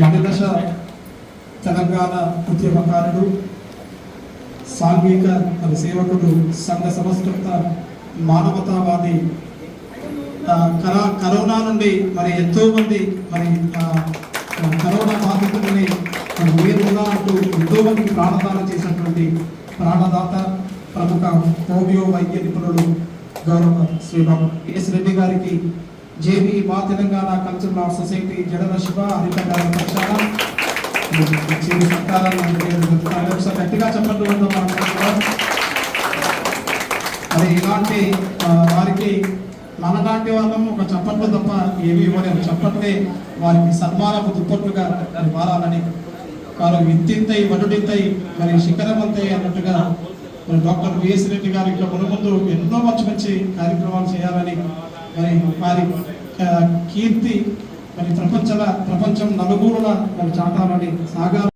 మణిదశ తెలంగాణ ఉద్యమకారుడు సాంఘిక సేవకుడు సంఘ సంస్కృత మానవతావాది. కరా కరోనా నుండి మరి ఎంతో మంది మరి కరోనా బాధితులని వేరుగా అంటూ ఎంతో మంది ప్రాణదానం చేసినటువంటి ప్రాణదాత ప్రముఖ హోమియో వైద్య నిపుణులు గౌరవ శ్రీ ఎస్ రెడ్డి గారికి జేబీ మా తెలంగాణ కల్చరల్ సొసైటీ జడల శివ పక్షాన ఒకసారి గట్టిగా చెప్పండి మరి ఇలాంటి వారికి మనలాంటి వాళ్ళం ఒక చప్పట్లు తప్ప ఏమీ ఇవ్వలేము. చప్పట్లే వారికి సన్మానపు దుప్పట్లుగా మారాలని వారు విత్తింతై వటుడింతై మరి శిఖరమంతై అన్నట్టుగా మరి డాక్టర్ విఎస్ రెడ్డి గారు ఇంకా ముందు ఎన్నో మంచి మంచి కార్యక్రమాలు చేయాలని మరి వారి కీర్తి మరి ప్రపంచ ప్రపంచం నలుగురుల మరి చాటాలని సాగా